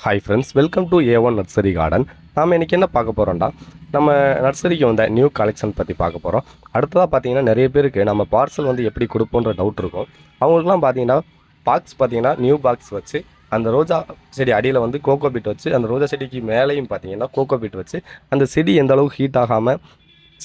Hi friends welcome to A one nursery garden நாம் இன்றைக்கி என்ன பார்க்க போகிறோம்டா நம்ம நர்சரிக்கு வந்த நியூ கலெக்ஷன் பற்றி பார்க்க போகிறோம் அடுத்ததாக பார்த்தீங்கன்னா நிறைய பேருக்கு நம்ம பார்சல் வந்து எப்படி கொடுப்போன்ற டவுட் இருக்கும். அவங்களுக்குலாம் பார்த்தீங்கன்னா பாக்ஸ் பார்த்தீங்கன்னா நியூ பாக்ஸ் வச்சு அந்த ரோஜா செடி அடியில் வந்து கோகோ பீட் வச்சு அந்த ரோஜா செடிக்கு மேலேயும் பார்த்தீங்கன்னா கோகோ பீட் வச்சு அந்த செடி எந்த அளவுக்கு ஹீட் ஆகாமல்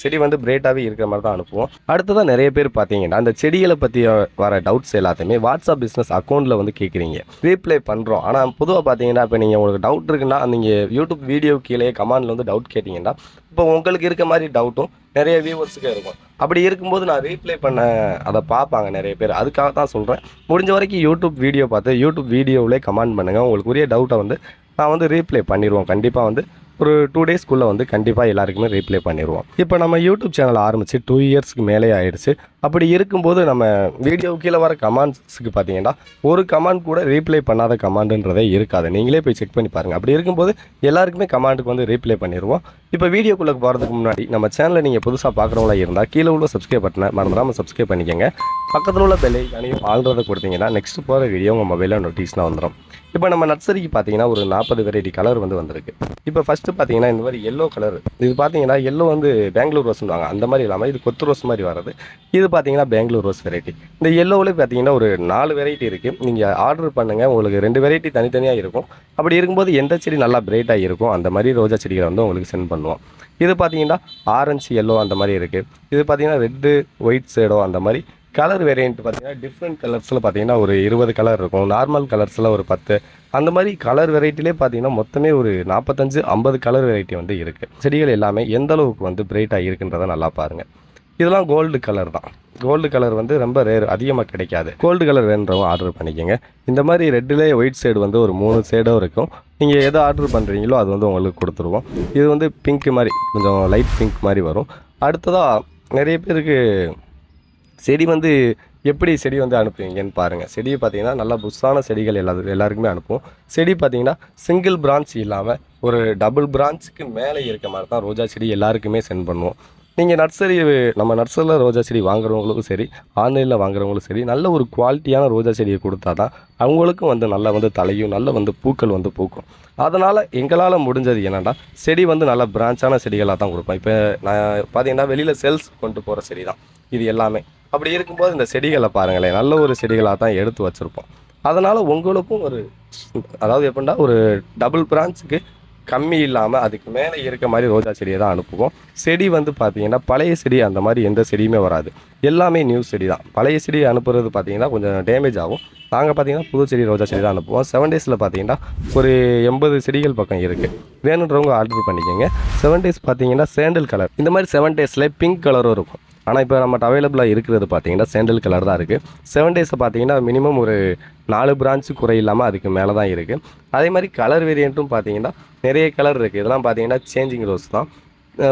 செடி வந்து பிரேட்டாகவே இருக்கிற மாதிரி தான் அனுப்புவோம். அடுத்ததாக நிறைய பேர் பார்த்தீங்கன்னா அந்த செடிகளை பற்றி வர டவுட்ஸ் எல்லாத்தையுமே வாட்ஸ்அப் பிஸ்னஸ் அக்கௌண்ட்டில் வந்து கேட்குறீங்க ரீப்ளை பண்ணுறோம் ஆனால் பொதுவாக பார்த்தீங்கன்னா இப்போ நீங்கள் உங்களுக்கு டவுட் இருக்குன்னா நீங்கள் யூடியூப் வீடியோ கீழே கமெண்டில் வந்து டவுட் கேட்டிங்கன்னா இப்போ உங்களுக்கு இருக்க மாதிரி டவுட்டும் நிறைய வியூவர்ஸுக்கு இருக்கும். அப்படி இருக்கும்போது நான் ரீப்ளை பண்ண அதை பார்ப்பாங்க நிறைய பேர். அதுக்காக தான் சொல்கிறேன் முடிஞ்ச வரைக்கும் யூடியூப் வீடியோ பார்த்து யூடியூப் வீடியோவிலே கமெண்ட் பண்ணுங்கள் உங்களுக்கு உரிய டவுட்டை வந்து நான் வந்து ரீப்ளை பண்ணிடுவோம். கண்டிப்பாக வந்து ஒரு டூ டேஸ்க்குள்ளே வந்து கண்டிப்பாக எல்லாருக்குமே ரீப்ளே பண்ணிடுவோம் இப்போ நம்ம யூடியூப் சேனல் ஆரம்பித்து டூ இயர்ஸ்க்கு மேலே ஆயிடுச்சு. அப்படி இருக்கும்போது நம்ம வீடியோ கீழே வர கமாண்ட்ஸுக்கு பார்த்தீங்கன்னா ஒரு கமாண்ட் கூட ரீப்ளை பண்ணாத கமாண்டுன்றதே இருக்காது. நீங்களே போய் செக் பண்ணி பாருங்கள் அப்படி இருக்கும்போது எல்லாருக்குமே கமாண்டுக்கு வந்து ரீப்ளை பண்ணிடுவோம் இப்போ வீடியோக்குள்ளே போகிறதுக்கு முன்னாடி நம்ம சேனலை நீங்கள் புதுசாக பார்க்குறவங்களா இருந்தால் கீழே உள்ள சப்ஸ்கிரைப் பட்டனை மறந்துடாமல் சப்ஸ்கிரைப் பண்ணிக்கோங்க. பக்கத்தில் உள்ள பெல்லை அனையும் ஆள்றதை கொடுத்தீங்கன்னா நெக்ஸ்ட் போகிற வீடியோ உங்கள் மொபைலில் நோட்டீஸ்னால் வந்துடும் இப்போ நம்ம நர்சரிக்கு பார்த்தீங்கன்னா ஒரு நாற்பது வெரைட்டி கலர் வந்து வந்திருக்கு. இப்போ ஃபஸ்ட்டு பார்த்தீங்கன்னா இந்த மாதிரி எல்லோ கலர் இது பார்த்தீங்கன்னா எல்லோ வந்து பெங்களூர் ரோஸ்னுவாங்க அந்த மாதிரி இல்லாமல் இது கொத்து ரோஸ் மாதிரி வர்றது. இது பார்த்தீங்கன்னா பெங்களூர் ரோஸ் வெரைட்டி இந்த எல்லோவில் பார்த்தீங்கன்னா ஒரு நாலு வெரைட்டி இருக்குது நீங்கள் ஆர்டர் பண்ணுங்கள் உங்களுக்கு ரெண்டு வெரைட்டி தனித்தனியாக இருக்கும். அப்படி இருக்கும்போது எந்த செடி நல்லா பிரைட்டாக இருக்கும்? அந்த மாதிரி ரோஜா செடிகளை வந்து உங்களுக்கு சென்ட் பண்ணுவோம். இது பார்த்தீங்கன்னா ஆரஞ்சு எல்லோ அந்த மாதிரி இருக்குது இது பார்த்தீங்கன்னா ரெட்டு ஒயிட் ஷேடோ அந்த மாதிரி கலர் வேரியன்ட் பார்த்தீங்கன்னா டிஃப்ரெண்ட் கலர்ஸில் பார்த்தீங்கன்னா ஒரு இருபது கலர் இருக்கும். நார்மல் கலர்ஸில் ஒரு பத்து. அந்த மாதிரி கலர் வெரைட்டிலே பார்த்தீங்கன்னா மொத்தமே ஒரு நாற்பத்தஞ்சு ஐம்பது கலர் வெரைட்டி வந்து இருக்குது செடிகள் எல்லாமே எந்த அளவுக்கு வந்து பிரைட்டாக இருக்குன்றதை நல்லா பாருங்கள் இதெல்லாம் கோல்டு கலர் தான். கோல்டு கலர் வந்து ரொம்ப ரேர் அதிகமாக கிடைக்காது. கோல்டு கலர் வேணுன்றவங்க ஆர்டர் பண்ணிக்கோங்க. இந்த மாதிரி ரெட்டிலே ஒயிட் சைடு வந்து ஒரு மூணு சைடும் இருக்கும். நீங்கள் எதை ஆர்டர் பண்ணுறீங்களோ அது வந்து உங்களுக்கு கொடுத்துருவோம். இது வந்து பிங்க் மாதிரி கொஞ்சம் லைட் பிங்க் மாதிரி வரும். அடுத்ததாக நிறைய பேருக்கு செடி வந்து எப்படி செடி வந்து அனுப்புவீங்கன்னு பாருங்கள் செடியை பார்த்தீங்கன்னா நல்லா புஷ்ஷான செடிகள் எல்லா எல்லாருக்குமே அனுப்புவோம். செடி பார்த்தீங்கன்னா சிங்கிள் பிரான்ச் இல்லாமல் ஒரு டபுள் பிரான்ச்சுக்கு மேலே இருக்க மாதிரி தான் ரோஜா செடி எல்லாருக்குமே சென்ட் பண்ணுவோம். நீங்கள் நர்சரி நம்ம நர்சரியில் ரோஜா செடி வாங்குறவங்களுக்கும் சரி ஆன்லைனில் வாங்குறவங்களும் சரி நல்ல ஒரு குவாலிட்டியான ரோஜா செடியை கொடுத்தா தான் அவங்களுக்கும் வந்து நல்லா வந்து தலையும் நல்ல வந்து பூக்கள் வந்து பூக்கும். அதனால் எங்களால் முடிஞ்சது என்னென்னா செடி வந்து நல்ல பிரான்ச்சான செடிகளாக தான் கொடுப்போம். இப்போ நான் பார்த்தீங்கன்னா வெளியில் சேல்ஸ் கொண்டு போகிற செடி தான். இது எல்லாமே. அப்படி இருக்கும்போது இந்த செடிகளை பாருங்களேன் நல்ல ஒரு செடிகளாக தான் எடுத்து வச்சுருப்போம். அதனால் உங்களுக்கும் ஒரு அதாவது எப்படின்னா ஒரு டபுள் பிரான்ச்சுக்கு கம்மி இல்லாமல் அதுக்கு மேலே இருக்க மாதிரி ரோஜா செடியை தான் அனுப்புவோம். செடி வந்து பார்த்தீங்கன்னா பழைய செடி அந்த மாதிரி எந்த செடியுமே வராது. எல்லாமே நியூ செடி தான். பழைய செடி அனுப்புறது பார்த்தீங்கன்னா கொஞ்சம் டேமேஜ் ஆகும். நாங்கள் பார்த்தீங்கன்னா புது செடி ரோஜா செடி தான் அனுப்புவோம். செவன் டேஸில் பார்த்தீங்கன்னா ஒரு எண்பது செடிகள் பக்கம் இருக்குது வேணுன்றவங்க ஆர்டர் பண்ணிக்கோங்க. செவன் டேஸ் பார்த்தீங்கன்னா சேண்டல் கலர் இந்த மாதிரி செவன் டேஸில் பிங்க் கலரும் இருக்கும். ஆனால் இப்போ நம்மகிட்ட அவைலபிளாக இருக்கிறது பார்த்தீங்கன்னா சேண்டல் கலர் தான் இருக்குது செவன் டேஸை பார்த்தீங்கன்னா மினிமம் ஒரு நாலு பிரான்ச்சு குறை இல்லாமல் அதுக்கு மேலே தான் இருக்குது அதே மாதிரி கலர் வேரியண்ட்டும் பார்த்தீங்கன்னா நிறைய கலர் இருக்குது இதெல்லாம் பார்த்தீங்கன்னா சேஞ்சிங் ரோஸ் தான்.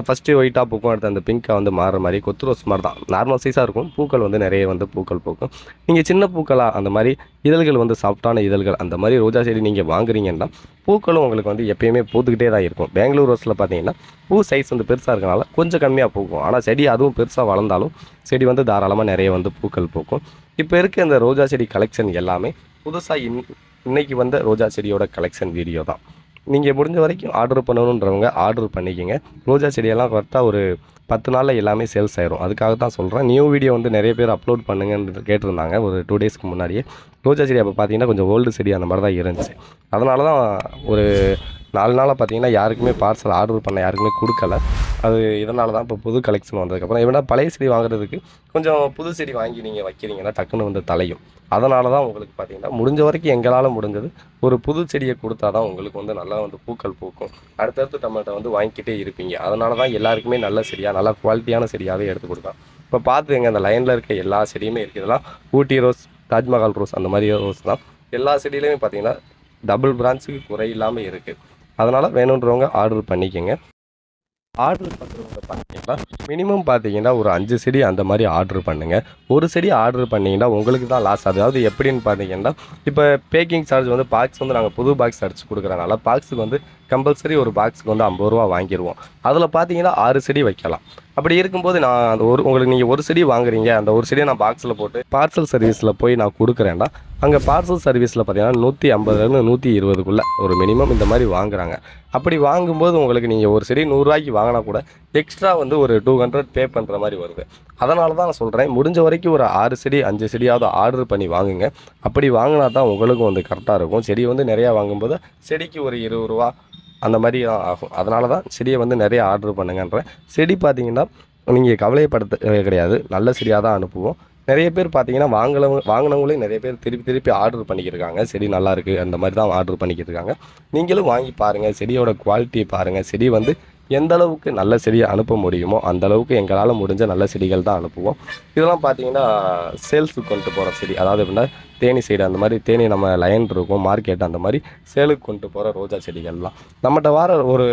ஃபஸ்ட்டு ஒயிட்டாக பூக்கும் அடுத்து அந்த பிங்க்காக வந்து மாறுற மாதிரி கொத்து ரோஸ் மாதிரி தான். நார்மல் சைஸாக இருக்கும். பூக்கள் வந்து நிறைய வந்து பூக்கள் பூக்கும். நீங்கள் சின்ன பூக்களாக அந்த மாதிரி இதழ்கள் வந்து சாஃப்டான இதழ்கள் அந்த மாதிரி ரோஜா செடி நீங்கள் வாங்குறீங்கன்னா பூக்களும் உங்களுக்கு வந்து எப்பயுமே பூத்துக்கிட்டே தான் இருக்கும். பெங்களூர் ரோஸில் பார்த்தீங்கன்னா பூ சைஸ் வந்து பெருசாக இருக்கனால கொஞ்சம் கம்மியாக பூக்கும். ஆனால் செடி அதுவும் பெருசாக வளர்ந்தாலும் செடி வந்து தாராளமாக நிறைய வந்து பூக்கள் பூக்கும். இப்போ இருக்க இந்த ரோஜா செடி கலெக்ஷன் எல்லாமே புதுசாக இன் இன்றைக்கி வந்த ரோஜா செடியோட கலெக்ஷன் வீடியோ தான். நீங்கள் முடிஞ்ச வரைக்கும் ஆர்டர் பண்ணணுன்றவங்க ஆர்டர் பண்ணிக்கோங்க. ரோஜா செடியெல்லாம் கரெக்டாக ஒரு பத்து நாளில் எல்லாமே சேல்ஸ் ஆயிரும். அதுக்காக தான் சொல்கிறேன் நியூ வீடியோ வந்து நிறைய பேர் அப்லோட் பண்ணுங்கன்னு கேட்டிருந்தாங்க. ஒரு டூ டேஸ்க்கு முன்னாடியே. ரோஜா செடி அப்போ பார்த்தீங்கன்னா கொஞ்சம் ஓல்டு செடி அந்த மாதிரி தான் இருந்துச்சு. அதனால தான் ஒரு நாலு நாளாக பார்த்தீங்கன்னா யாருக்குமே பார்சல் ஆர்டர் பண்ண யாருக்குமே கொடுக்கல. அது இதனால தான் இப்போ புது கலெக்ஷன் வந்ததுக்கப்புறம் ஏன்னா பழைய செடி வாங்குறதுக்கு கொஞ்சம் புது செடி வாங்கி நீங்கள் வைக்கிறீங்கன்னா டக்குன்னு வந்து தலையும். அதனால தான் உங்களுக்கு பார்த்தீங்கன்னா முடிஞ்ச வரைக்கும் எங்களால் முடிஞ்சது ஒரு புது செடியை கொடுத்தா தான் உங்களுக்கு வந்து நல்லா வந்து பூக்கள் பூக்கும். அடுத்தடுத்து நம்மகிட்ட வந்து வாங்கிக்கிட்டே இருப்பீங்க. அதனால தான் எல்லாருக்குமே நல்ல செடியாக நல்லா குவாலிட்டியான செடியாகவே எடுத்து கொடுத்தோம் இப்போ பார்த்துங்க அந்த லைனில் இருக்க எல்லா செடியுமே இருக்குது இதெல்லாம் ஊட்டி ரோஸ் தாஜ்மஹால் ரோஸ் அந்த மாதிரி ரோஸ் தான். எல்லா செடியிலையுமே பார்த்தீங்கன்னா டபுள் பிரான்ச்சுக்கு குறை இல்லாமல் இருக்குது அதனால் வேணுன்றவங்க ஆர்டர் பண்ணிக்கோங்க. ஆர்டர் பண்ணுறவங்க பார்த்தீங்கன்னா மினிமம் பார்த்தீங்கன்னா ஒரு அஞ்சு செடி அந்த மாதிரி ஆர்டர் பண்ணுங்கள் ஒரு செடி ஆர்டர் பண்ணிங்கன்னா உங்களுக்கு தான் லாஸ் அதாவது எப்படின்னு பார்த்தீங்கன்னா இப்போ பேக்கிங் சார்ஜ் வந்து பாக்ஸ் வந்து நாங்கள் புது பாக்ஸ் அடிச்சு கொடுக்குறனால பாக்ஸுக்கு வந்து கம்பல்சரி ஒரு பாக்ஸுக்கு வந்து ஐம்பது ரூபா வாங்கிடுவோம் அதில் பார்த்தீங்கன்னா ஆறு செடி வைக்கலாம். அப்படி இருக்கும்போது நான் அந்த ஒரு உங்களுக்கு நீங்கள் ஒரு செடி வாங்குறீங்க அந்த ஒரு செடியை நான் பாக்ஸில் போட்டு பார்சல் சர்வீஸில் போய் நான் கொடுக்குறேன்னா அங்கே பார்சல் சர்வீஸில் பார்த்தீங்கன்னா நூற்றி ஐம்பதுலேருந்து நூற்றி இருபதுக்குள்ளே ஒரு மினிமம் இந்த மாதிரி வாங்குறாங்க. அப்படி வாங்கும்போது உங்களுக்கு நீங்கள் ஒரு செடி நூறுரூவாய்க்கு வாங்கினா கூட எக்ஸ்ட்ரா வந்து ஒரு டூ ஹண்ட்ரட் பே பண்ணுற மாதிரி வருது. அதனால தான் நான் சொல்கிறேன் முடிஞ்ச வரைக்கும் ஒரு ஆறு செடி அஞ்சு செடியாவது ஆர்டர் பண்ணி வாங்குங்க. அப்படி வாங்கினா தான் உங்களுக்கும் வந்து கரெக்டாக இருக்கும். செடி வந்து நிறையா வாங்கும்போது செடிக்கு ஒரு இருபது ரூபா அந்த மாதிரி தான் ஆகும் அதனால தான் செடியை வந்து நிறைய ஆர்டர் பண்ணுங்கன்றேன் செடி பார்த்தீங்கன்னா நீங்கள் கவலைப்படுத்த கிடையாது. நல்ல செடியாக தான் அனுப்புவோம். நிறைய பேர் பார்த்தீங்கன்னா வாங்கினவங்க வாங்கினவங்களே நிறைய பேர் திருப்பி திருப்பி ஆர்டர் பண்ணிக்கிருக்காங்க செடி நல்லாயிருக்கு அந்த மாதிரி தான் ஆர்டர் பண்ணிக்கிட்டு இருக்காங்க நீங்களும் வாங்கி பாருங்கள் செடியோட குவாலிட்டியை பாருங்கள் செடி வந்து எந்த அளவுக்கு நல்ல செடியை அனுப்ப முடியுமோ அந்த அளவுக்கு எங்களால் முடிஞ்ச நல்ல செடிகள் தான் அனுப்புவோம். இதெல்லாம் பார்த்தீங்கன்னா சேல்ஸுக்கு கொண்டு போகிற செடி அதாவது எப்படின்னா தேனி சைடு அந்த மாதிரி தேனி நம்ம லைன் இருக்கும் மார்க்கெட் அந்த மாதிரி சேலுக்கு கொண்டு போகிற ரோஜா செடிகள்லாம். நம்மகிட்ட வர ஒரு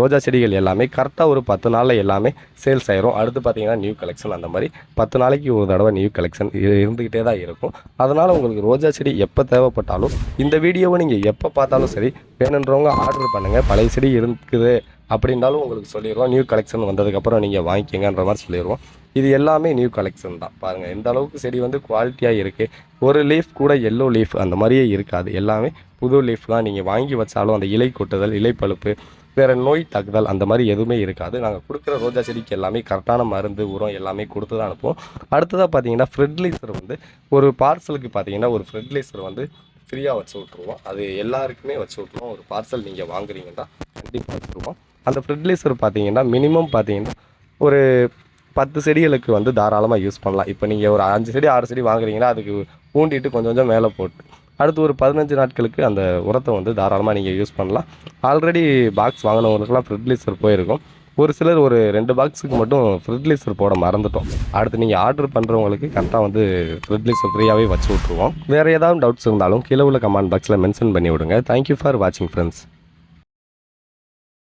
ரோஜா செடிகள் எல்லாமே கரெக்டாக ஒரு பத்து நாளில் எல்லாமே சேல்ஸ் ஆயிரும். அடுத்து பார்த்தீங்கன்னா நியூ கலெக்ஷன் அந்த மாதிரி பத்து நாளைக்கு ஒரு தடவை நியூ கலெக்ஷன் இருந்துக்கிட்டே தான் இருக்கும். அதனால் உங்களுக்கு ரோஜா செடி எப்போ தேவைப்பட்டாலும் இந்த வீடியோவை நீங்கள் எப்போ பார்த்தாலும் சரி வேணுன்றவங்க ஆர்டர் பண்ணுங்கள் பழைய செடி இருக்குது அப்படின்னாலும் உங்களுக்கு சொல்லிடுவோம் நியூ கலெக்ஷன் வந்ததுக்கப்புறம் நீங்கள் வாங்கிக்கங்கன்ற மாதிரி சொல்லிடுவோம் இது எல்லாமே நியூ கலெக்ஷன் தான். பாருங்கள் எந்த அளவுக்கு செடி வந்து குவாலிட்டியாக இருக்குது ஒரு லீஃப் கூட எல்லோ லீஃப் அந்த மாதிரியே இருக்காது. எல்லாமே புது லீஃப் தான். நீங்கள் வாங்கி வச்சாலும் அந்த இலை கொட்டுதல் இலை பழுப்பு வேறு நோய் தாக்குதல் அந்த மாதிரி எதுவுமே இருக்காது. நாங்கள் கொடுக்குற ரோஜா செடிக்கு எல்லாமே கரெக்டான மருந்து உரம் எல்லாமே கொடுத்து தான் அனுப்புவோம். அடுத்ததாக பார்த்தீங்கன்னா ஃபெர்டிலைசர் வந்து ஒரு பார்சலுக்கு பார்த்தீங்கன்னா ஒரு ஃபெர்டிலைசர் வந்து ஃப்ரீயாக வச்சு விட்ருவோம் அது எல்லாருக்குமே வச்சு விட்ருவோம் ஒரு பார்சல் நீங்கள் வாங்குறீங்கன்னா கண்டிப்பாக வச்சுருவோம் அந்த ஃபெர்டிலைசர் பார்த்தீங்கன்னா மினிமம் பார்த்தீங்கன்னா ஒரு பத்து செடிகளுக்கு வந்து தாராளமாக யூஸ் பண்ணலாம். இப்போ நீங்கள் ஒரு அஞ்சு செடி ஆறு செடி வாங்குறீங்கன்னா அதுக்கு பூண்டிட்டு கொஞ்சம் கொஞ்சம் மேலே போட்டு அடுத்து ஒரு பதினஞ்சு நாட்களுக்கு அந்த உரத்தை வந்து தாராளமாக நீங்கள் யூஸ் பண்ணலாம். ஆல்ரெடி பாக்ஸ் வாங்கினவங்களுக்குலாம் ஃபெர்டிலைசர் போயிருக்கும். ஒரு சிலர் ஒரு ரெண்டு பாக்ஸுக்கு மட்டும் ஃபெர்டிலைசர் போட மறந்துட்டோம். அடுத்து நீங்கள் ஆர்டர் பண்ணுறவங்களுக்கு கரெக்டாக வந்து ஃபெர்டிலைசர் ஃப்ரீயாகவே வச்சு விட்ருவோம் வேறு ஏதாவது டவுட்ஸ் இருந்தாலும் கீழே உள்ள கமெண்ட் பாக்ஸில் மென்ஷன் பண்ணி விடுங்க. தேங்க்யூ ஃபார் வாட்சிங் ஃப்ரெண்ட்ஸ்